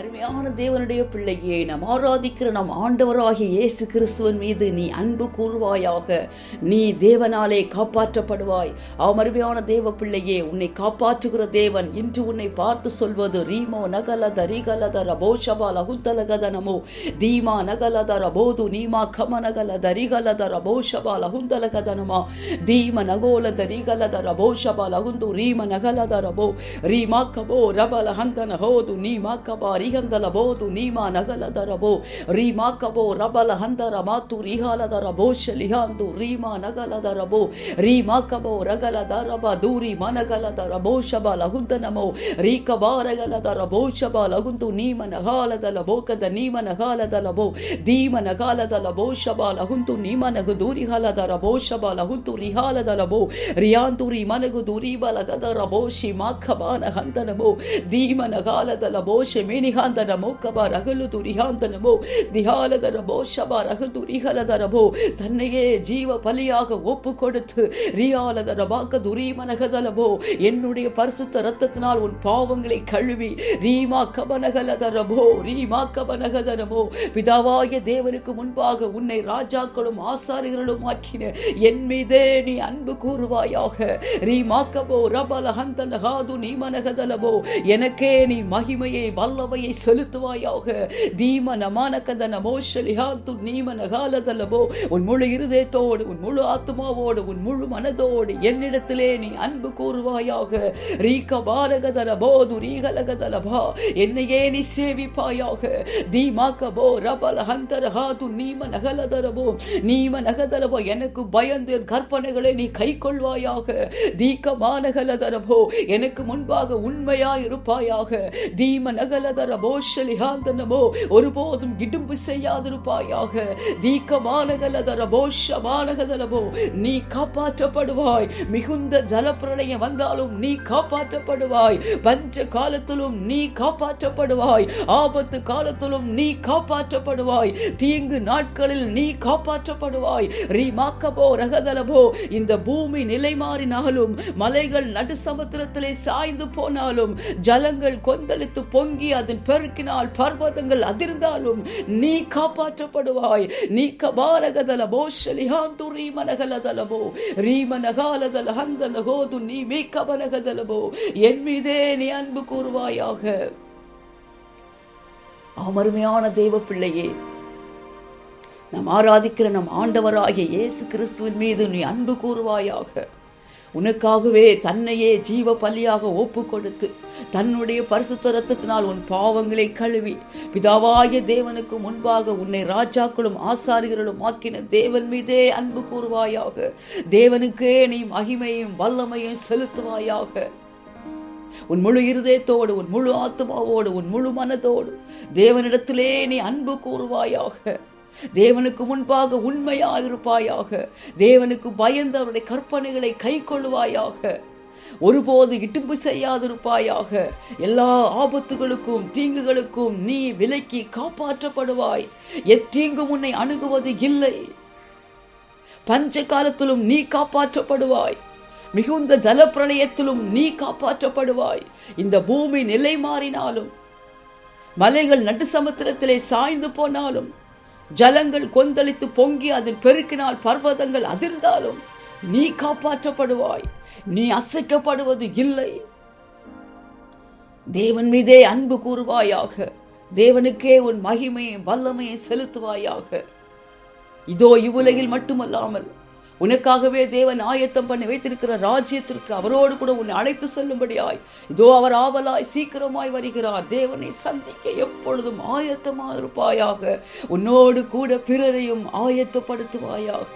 அருமையான தேவனுடைய பிள்ளையே நாம் ஆராதிக்கிற நம் ஆண்டவராகிய இயேசு கிறிஸ்துவன் மீது நீ அன்பு கூறுவாயாக. நீ தேவனாலே காப்பாற்றப்படுவாய். அவன் அருமையான தேவ பிள்ளையே உன்னை காப்பாற்றுகிற தேவன் இன்று உன்னை பார்த்து சொல்வது ரீமோ நகலத ரீகலத ரபோஷபா லகுந்தலகதனமோ தீமா நகலத ரபோது நீமா கம நகலத ரிகலத ரபோஷபா லகுந்தலகதனமா தீம நகோலத ரிகலத ரபோஷபா லகுந்து ரீம நகலத ரபோ ரீமா கபோ ரபல ஹந்தன ஹோது நீமா கபாரி ರಿಹಂದಲ ಬೋದು ನೀಮಾ ನಗಲದ ರಬೋ ರಬಲ ಹಂದರ ಮಾತು ರಿಹಾಲದ ರಬೋ ಶಲಿಹಾಂದು, ರೀಮ ನಗಲದ ರಬೋ ರೀಮಾ ಕಬೋ ರಗಲದ ರಬ ದೂರಿ ಮನಗಲದ ರಬೋ ಶಬ ಲಹುಂದ ನಮೋ ರೀ ಕಬಾರಗಲದ ರಬೋ ಶಬ ಲಹುಂದು ನೀಮ ನಗಾಲದ ಲಭೋಕದ ನೀಮ ನಗಾಲದ ಲಭೋ ದೀಮ ನಗಾಲದ ಲಭೋ ಶಬ ಲಹುಂತು ನೀಮ ನಗು ದೂರಿ ಹಲದ ರಬೋ ಶಬ ಲಹುಂತು ರಿಹಾಲದ ಲಬೋ ರಿಯಾಂತು ರೀ ಮನಗು ದೂರಿ ಬಲಗದ ರಬೋ ಶಿಮಾ ಖಬಾನ ಹಂತ ನಮೋ, ದೀಮ ನಗಾಲದ ಲಭೋ ಶಮಿನಿಹಾಂತ ரிகாந்தனமோ கபா ரகுலு துரிகாந்தனமோ திகாலதனமோ ஷபா ரகுது தன்னையே ஜீவ பலியாக ஒப்பு கொடுத்து ரியாலதனமாக்க துரீமனகதலமோ என்னுடைய பரிசுத்த ரத்தத்தினால் உன் பாவங்களை கழுவி ரீமா கபனகலதரமோ ரீமா கபனகதனமோ பிதாவாய தேவனுக்கு முன்பாக உன்னை ராஜாக்களும் ஆசாரிகளும் ஆக்கின என் மீதே நீ அன்பு கூறுவாயாக ரீமாக்கபோ ரபல ஹந்தனகாது நீமனகதலமோ எனக்கே நீ மகிமையை வல்லவை கிருபையை செலுத்துவாயாக. தீம நமானகத நமோஷலிஹாத்து நீம நகாலதலபோ உன் முழு இருதயத்தோடு உன் முழு ஆத்மாவோடு உன் முழு மனதோடு என்னிடத்திலே நீ அன்பு கூறுவாயாக. ரீக பாரகதல போது ரீகலகதலபா என்னையே நீ சேவிப்பாயாக. தீமாக்கபோ ரபல ஹந்தர ஹாது நீம நகலதரபோ நீம நகதலபோ எனக்கு பயந்து கற்பனைகளை நீ கை கொள்வாயாக. தீக்க மாநகலதரபோ எனக்கு முன்பாக உண்மையா இருப்பாயாக தீம நகலதர ஷலிஹாந்தனமோ ஒருபோதும் இடும்பு செய்யாதிருப்பாயாக. தீக்கமானகலதரபோ ஷமானகதரபோ நீ காப்பாற்றப்படுவாய். மிகுந்த ஜலப்பிரளயம் வந்தாலும் நீ காப்பாற்றப்படுவாய். பஞ்ச காலத்திலும் நீ காப்பாற்றப்படுவாய். ஆபத்து காலத்திலும் நீ காப்பாற்றப்படுவாய். தீங்கு நாட்களில் நீ காப்பாற்றப்படுவாய். ரீமாக்கபோ ரகதலபோ இந்த பூமி நிலை மாறினாலும் மலைகள் நடு சமுத்திரத்திலே சாய்ந்து போனாலும் ஜலங்கள் கொந்தளித்து பொங்கி அதன் பெருக்கினால் பர்வதங்கள் அதிர்ந்தாலும் நீ காப்பாற்றப்படுவாய். நீ கபாரகதலபோ ஷலிஹாந்து ரீமனகலதலபோ ரீமனகாலதல ஹந்தலகோது நீ மீக்கபனகதலபோ என் மீதே நீ அன்பு கூறுவாயாக. அமருமையான தேவ பிள்ளையே நாம் ஆராதிக்கிற நம் ஆண்டவராகிய இயேசு கிறிஸ்துவின் மீது நீ அன்பு கூறுவாயாக. உனக்காகவே தன்னையே ஜீவ பலியாக ஒப்பு கொடுத்து தன்னுடைய பரிசுத்த ரத்தத்தினால் உன் பாவங்களை கழுவி பிதாவாய தேவனுக்கு முன்பாக உன்னை ராஜாக்களும் ஆசாரிகளும் ஆக்கின தேவன் மீதே அன்பு கூறுவாயாக. தேவனுக்கே நீ மகிமையும் வல்லமையும் செலுத்துவாயாக. உன் முழு இருதயத்தோடு உன் முழு ஆத்மாவோடு உன் முழு மனதோடு தேவனிடத்திலே நீ அன்பு கூறுவாயாக. தேவனுக்கு முன்பாக உண்மையாக இருப்பாயாக தேவனுக்கு பயந்து அவருடைய கற்பனைகளை கை கொள்வாயாக ஒருபோது இட்டும்பு செய்யாதிருப்பாயாக. எல்லா ஆபத்துகளுக்கும் தீங்குகளுக்கும் நீ விலக்கி காப்பாற்றப்படுவாய். எத்தீங்கும் உன்னை அணுகுவது இல்லை. பஞ்ச காலத்திலும் நீ காப்பாற்றப்படுவாய். மிகுந்த ஜலப்பிரளயத்திலும் நீ காப்பாற்றப்படுவாய். இந்த பூமி நிலை மாறினாலும் மலைகள் நடு சமுத்திரத்திலே சாய்ந்து போனாலும் ஜலங்கள் கொந்தளித்து பொங்கி அதில் பெருக்கினால் பர்வதங்கள் அதிர்ந்தாலும் நீ காப்பாற்றப்படுவாய். நீ அசைக்கப்படுவது இல்லை. தேவன் மீதே அன்பு கூறுவாயாக. தேவனுக்கே உன் மகிமையை வல்லமையை செலுத்துவாயாக. இதோ இவ்வுலகில் மட்டுமல்லாமல் உனக்காகவே தேவன் ஆயத்தம் பண்ணி வைத்திருக்கிற ராஜ்யத்திற்கு அவரோடு கூட உன்னை அழைத்து செல்லும்படியாய். இதோ அவர் ஆவலாய் சீக்கிரமாய் வருகிறார். தேவனை சந்திக்க எப்பொழுதும் ஆயத்தமாக இருப்பாயாக உன்னோடு கூட பிறரையும் ஆயத்தப்படுத்துவாயாக.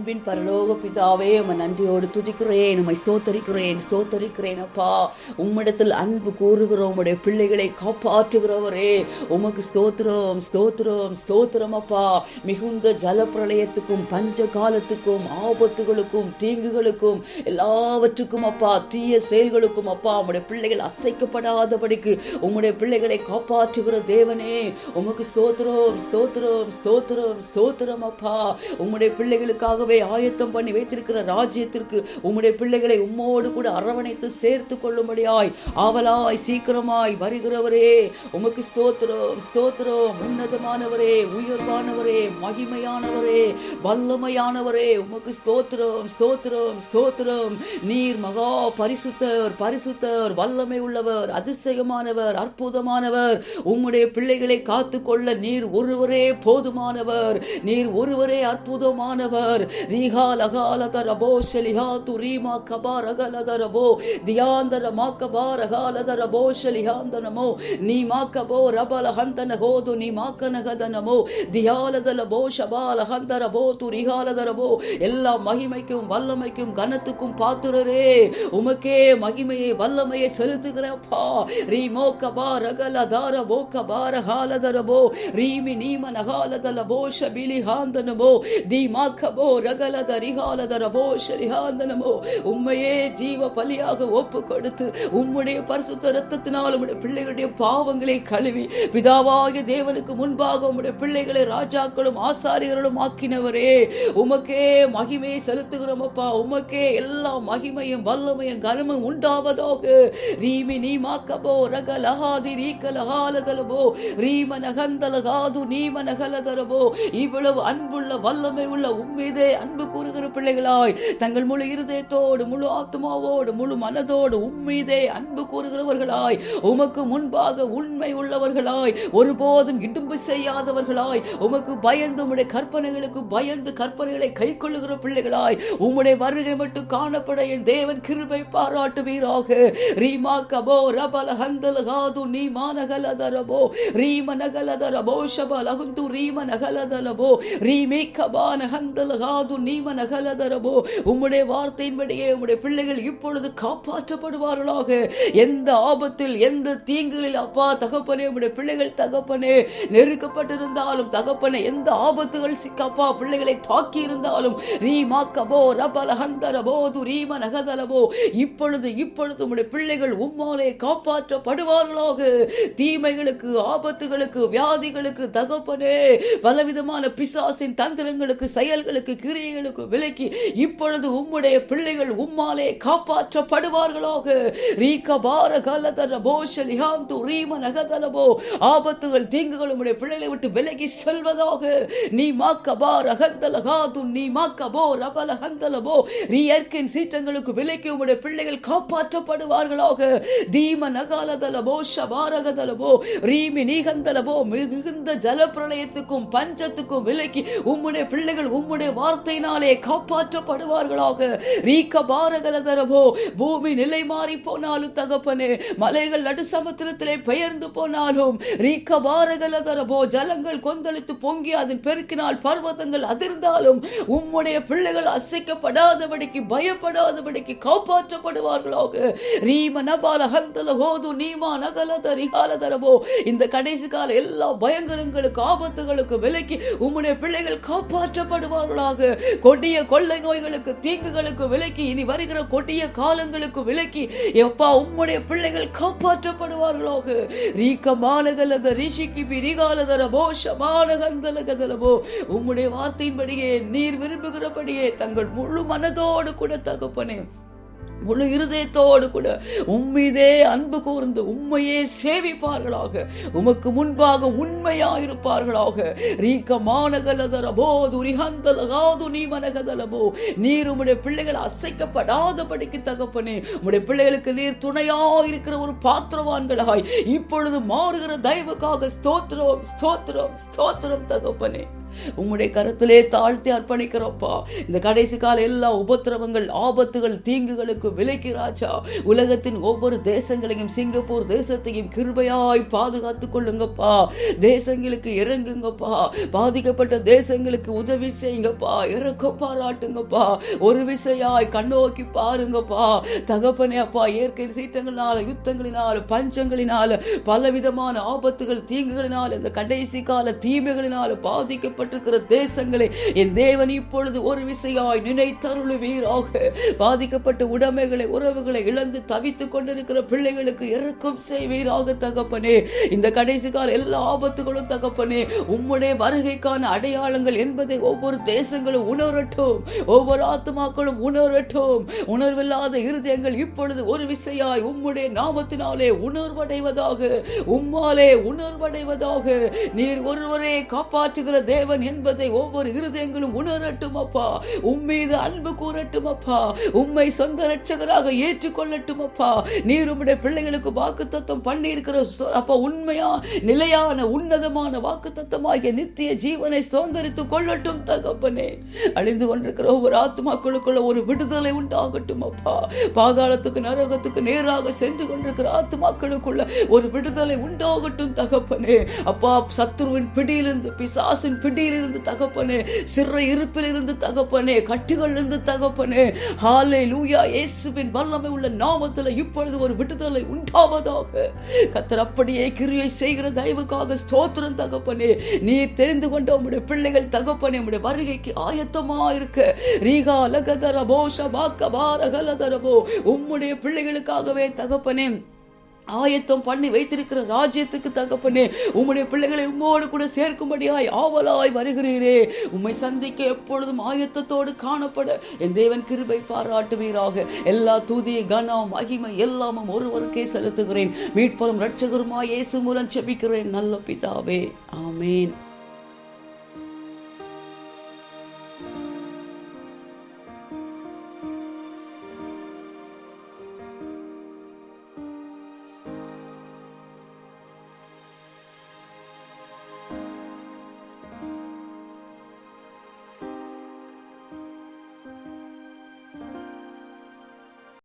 அன்பின் பரலோக பிதாவே உம்மை நன்றியோடு துதிக்கிறேன் உம்மை ஸ்தோத்தரிக்கிறேன் ஸ்தோத்தரிக்கிறேன் அப்பா. உம்மிடத்தில் அன்பு கூறுகிறோம் உம்முடைய பிள்ளைகளை காப்பாற்றுகிறவரே. உமக்கு ஸ்தோத்திரம் ஸ்தோத்திரம் ஸ்தோத்திரம் அப்பா. மிகுந்த ஜலப்பிரளயத்துக்கும் பஞ்ச காலத்துக்கும் ஆபத்துகளுக்கும் தீங்குகளுக்கும் எல்லாவற்றுக்கும் அப்பா. தீய செயல்களுக்கும் அப்பா. உம்முடைய பிள்ளைகள் அசைக்கப்படாதபடிக்கு உம்முடைய பிள்ளைகளை காப்பாற்றுகிற தேவனே. உமக்கு ஸ்தோத்திரம் ஸ்தோத்திரம் ஸ்தோத்திரம் ஸ்தோத்திரம் அப்பா. உம்முடைய பிள்ளைகளுக்காக முன்பாகவே ஆயத்தம் பண்ணி வைத்திருக்கிற ராஜ்யத்திற்கு உம்முடைய பிள்ளைகளை உம்மோடு கூட அரவணைத்து சேர்த்து கொள்ளும்படியாய் ஆவலாய் சீக்கிரமாய் வருகிறவரே உமக்கு ஸ்தோத்திரம் ஸ்தோத்திரம். உன்னதமானவரே உயர்வானவரே மகிமையானவரே வல்லமையானவரே உமக்கு ஸ்தோத்திரம் ஸ்தோத்திரம் ஸ்தோத்திரம். நீர் மகா பரிசுத்தர் பரிசுத்தர் வல்லமை உள்ளவர் அதிசயமானவர் அற்புதமானவர். உம்முடைய பிள்ளைகளை காத்துக்கொள்ள நீர் ஒருவரே போதுமானவர். நீர் ஒருவரே அற்புதமானவர். ரீகால் அகாலதரபோ ஷலிஹாத்து ரீமா கபார் அகலதரபோ தியாந்தர மாக்கபார் அகாலதரபோ ஷலிஹாந்தனமோ நீ மாக்கபோ ரபல ஹந்தன கோது நீ மாக்கனகதனமோ தியாலதல போ ஷபால ஹந்தரபோ து ரிகாலதரபோ எல்லா மகிமைக்கும் வல்லமைக்கும் கனத்துக்கும் பாத்துரரே உமக்கே மகிமையை வல்லமையை செலுத்துகிறப்பா ரீமோ கபா ரகல தார போ கபார ஹாலதரபோ ரீமி நீம நகாலதல போ ஷபிலி ஹாந்தனமோ தி ர ரகலத ரிகாலதரபோ ஸ்ரீஹாந்தனமோ உம்மையே ஜீவ பலியாக ஒப்பு கொடுத்து உம்முடைய பரிசுத்த ரத்தத்தினால் உம்முடைய பிள்ளைகளுடைய பாவங்களை கழுவி பிதாவாகிய தேவனுக்கு முன்பாக உம்முடைய பிள்ளைகளை ராஜாக்களும் ஆசாரியர்களும் ஆக்கினவரே. உமக்கே மகிமையை செலுத்துகிறோம் அப்பா. உமக்கே எல்லா மகிமையும் வல்லமையும் கனமும் உண்டாவதாக. ரீமி நீமாக்கபோ ரகலஹாதி ரீகலஹாலதலபோ ரீம நகந்தலகாது நீம நகலதரபோ இவ்வளவு அன்புள்ள வல்லமை உள்ள உம்மீதே அன்பு கூறுகிற பிள்ளைகளாய் தங்கள் முழு இருதயத்தோடு முழு ஆத்மாவோடு முழு மனதோடு உம்மீதே அன்பு கூறுகிறவர்களாய் உமக்கு முன்பாக உண்மை உள்ளவர்களாய் ஒருபோதும் இடும்பு செய்யாதவர்களாய் உமக்கு பயந்து உம்முடைய கற்பனைகளுக்கு பயந்து கற்பனைகளை கை கொள்ளுகிற பிள்ளைகளாய் உம்முடைய வருகை மட்டும் காணப்பட என் தேவன் கிருபை பாராட்டுவீராக. ரீமா கபோ ரபல ஹந்தல காது நீ மானகலதரபோ ரீம நகலதரபோ ஷபலகுந்து ரீம நகலதலபோ ரீமே கபான ஹந்தல காது நீம நகலதரபோ உம்முடைய வார்த்தையின்படியே உம்முடைய பிள்ளைகள் இப்பொழுது காப்பாற்றப்படுவார்களாக. எந்த ஆபத்தில் எந்த தீங்குகளில் அப்பா தகப்பனே உம்முடைய பிள்ளைகள் தகப்பனே நெருக்கப்பட்டிருந்தாலும் தகப்பனே எந்த ஆபத்துகள் சிக்கப்பா பிள்ளைகளை தாக்கி இருந்தாலும் ரீமாக்கபோ ரபலஹந்தரபோ துரீம நகதலபோ இப்பொழுது இப்பொழுது உம்முடைய பிள்ளைகள் உம்மாலே காப்பாற்றப்படுவார்களாக. தீமைகளுக்கு ஆபத்துகளுக்கு வியாதிகளுக்கு தகப்பனே பலவிதமான பிசாசின் தந்திரங்களுக்கு செயல்களுக்கு கிரியைகளுக்கு விலக்கி இப்பொழுது உம்முடைய பிள்ளைகள் உம்மாலே காப்பாற்றப்படுவார்களாக. ரீக பார கலதர போஷல் இஹாந்து ரீம நகதலபோ ஆபத்துகள் தீங்குகள் உம்முடைய பிள்ளைகளை விட்டு விலகி செல்வதாக. நீ மாக்கபா ரகந்தலகாது நீ மாக்கபோ ரபல ஹந்தலபோ நீ இயற்கையின் சீற்றங்களுக்கு விலக்கி உம்முடைய பிள்ளைகள் காப்பாற்றப்படுவார்களாக. தீம நகாலதலபோ ஷபாரகதலபோ ரீமி நீகந்தலபோ மிகுந்த ஜலப்பிரளயத்துக்கும் பஞ்சத்துக்கும் விலக்கி உம்முடைய பிள்ளைகள் உம்முடைய வார்த்தை வார்த்தையினாலே காப்பாற்றப்படுவார்களாக. ரீக்க பாரகலதரபோ பூமி நிலை மாறி போனாலும் தகப்பனே மலைகள் நடு சமுத்திரத்திலே பெயர்ந்து போனாலும் ரீக்க பாரகலதரவோ ஜலங்கள் கொந்தளித்து பொங்கி அதன் பெருக்கினால் பர்வதங்கள் அதிர்ந்தாலும் உம்முடைய பிள்ளைகள் அசைக்கப்படாதபடிக்கு பயப்படாதபடிக்கு காப்பாற்றப்படுவார்களாக. ரீம நபால ஹந்தல ஹோது நீமா நகலத ரிகாலதரபோ இந்த கடைசி கால எல்லா பயங்கரங்களுக்கு ஆபத்துகளுக்கு விலக்கி உம்முடைய பிள்ளைகள் காப்பாற்றப்படுவார்களாக. கொடிய கொள்ளை நோய்களுக்கு தீங்குகளுக்கு விலக்கி இனி வருகிற கொடிய காலங்களுக்கு விலக்கி எப்பா உம்முடைய பிள்ளைகள் காப்பாற்றப்படுவார்களாக? ரீக்க ரிஷிக்கு பிரிகாலதர போஷமானகந்தலகதலபோ உம்முடைய வார்த்தையின்படியே நீர் விரும்புகிறபடியே தங்கள் முழு மனதோடு கூட தகப்பனே முழு இருதயத்தோடு கூட உம்மீதே அன்பு கூர்ந்து உண்மையே சேவிப்பார்களாக. உமக்கு முன்பாக உண்மையாயிருப்பார்களாக. ரீக்க மானகலதரபோ துரிகந்தலகாது நீ மனகதலபோ நீர் உம்முடைய பிள்ளைகள் அசைக்கப்படாதபடிக்கு தகப்பனே. உம்முடைய பிள்ளைகளுக்கு நீர் துணையாயிருக்கிற ஒரு பாத்திரவான்களாய். இப்பொழுது மாறுகிற தயவுக்காக ஸ்தோத்திரம் ஸ்தோத்திரம் ஸ்தோத்திரம் தகப்பனே. உம்முடைய கருத்திலே தாழ்த்தி அர்ப்பணிக்கிறோப்பா. இந்த கடைசி கால எல்லா உபத்திரவங்கள் ஆபத்துகள் தீங்குகளுக்கு விலைக்கு ராஜா. உலகத்தின் ஒவ்வொரு தேசங்களையும் சிங்கப்பூர் தேசத்தையும் கிருபையாய் பாதுகாத்துக் கொள்ளுங்கப்பா. தேசங்களுக்கு இறங்குங்கப்பா. பாதிக்கப்பட்ட தேசங்களுக்கு உதவி செய்யுங்கப்பா. இறக்க பாராட்டுங்கப்பா. ஒரு விசையாய் கண்ணோக்கி பாருங்கப்பா. தகப்பனே அப்பா இயற்கை சீற்றங்களினால யுத்தங்களினால பஞ்சங்களினால பலவிதமான ஆபத்துகள் தீங்குகளினால் இந்த கடைசி கால தீமைகளினால பாதிக்கப்பட்ட பாதிக்கப்பட்டிருக்கிற தேசங்களை என் தேவன் இப்பொழுது ஒரு விசையாய் நினைத்தருளுவீராக. பாதிக்கப்பட்ட உடைமைகளை உறவுகளை இழந்து தவித்துக் கொண்டிருக்கிற பிள்ளைகளுக்கு இறக்கம் செய்வீராக தகப்பனே. இந்த கடைசி கால எல்லா ஆபத்துகளும் தகப்பனே உம்முடைய வருகைக்கான அடையாளங்கள் என்பதை ஒவ்வொரு தேசங்களும் உணரட்டும். ஒவ்வொரு ஆத்மாக்களும் உணரட்டும். உணர்வில்லாத இருதயங்கள் இப்பொழுது ஒரு விசையாய் உம்முடைய நாமத்தினாலே உணர்வடைவதாக உம்மாலே உணர்வடைவதாக. நீர் ஒருவரே காப்பாற்றுகிற தேவன் என்பதை ஒவ்வொரு இருதயங்களும் உணரட்டும் அப்பா. உம்மீது அன்பு கூறட்டும் அப்பா. உம்மை சொந்த ரட்சகராக ஏற்றுக்கொள்ளட்டும் அப்பா. நீர் உம்முடைய பிள்ளைகளுக்கு வாக்கு தத்தம் பண்ணியிருக்கிற அப்பா உண்மையா நிலையான உன்னதமான வாக்கு தத்துவமாகிய நித்திய ஜீவனை சுதந்திரித்துக் கொள்ளட்டும் தகப்பனே. அழிந்து கொண்டிருக்கிற ஒவ்வொரு ஆத்மாக்களுக்குள்ள ஒரு விடுதலை உண்டாகட்டும் அப்பா. பாதாளத்துக்கு நரகத்துக்கு நேராக சென்று கொண்டிருக்கிற ஆத்மாக்களுக்குள்ள ஒரு விடுதலை உண்டாகட்டும் தகப்பனே. அப்பா சத்துருவின் பிடியிலிருந்து பிசாசின் பிடி பிடியிலிருந்து தகப்பனே சிற இருப்பிலிருந்து தகப்பனே கட்டுகளிலிருந்து தகப்பனே. ஹாலே லூயா இயேசுவின் வல்லமை உள்ள நாமத்தில் இப்பொழுது ஒரு விடுதலை உண்டாவதாக. கத்தர் அப்படியே கிரியை செய்கிற தயவுக்காக ஸ்தோத்திரம் தகப்பனே. நீர் தெரிந்து கொண்ட உங்களுடைய பிள்ளைகள் தகப்பனே உங்களுடைய வருகைக்கு ஆயத்தமா இருக்க ரீகா லகதரபோ ஷபாக்க பாரகலதரபோ உம்முடைய பிள்ளைகளுக்காகவே தகப்பனே ஆயத்தம் பண்ணி வைத்திருக்கிற ராஜ்யத்துக்கு தகப்பனே உம்முடைய பிள்ளைகளை உம்மோடு கூட சேர்க்கும்படியாய் ஆவலாய் வருகிறீரே. உம்மை சந்திக்க எப்பொழுதும் ஆயத்தத்தோடு காணப்பட என் தேவன் கிருபை பாராட்டுவீராக. எல்லா தூதிய கனம் மகிமை எல்லாமும் ஒருவருக்கே செலுத்துகிறேன். மீட்பரும் ரட்சகருமாய் இயேசு மூலம் செபிக்கிறேன் நல்ல பிதாவே. ஆமேன்.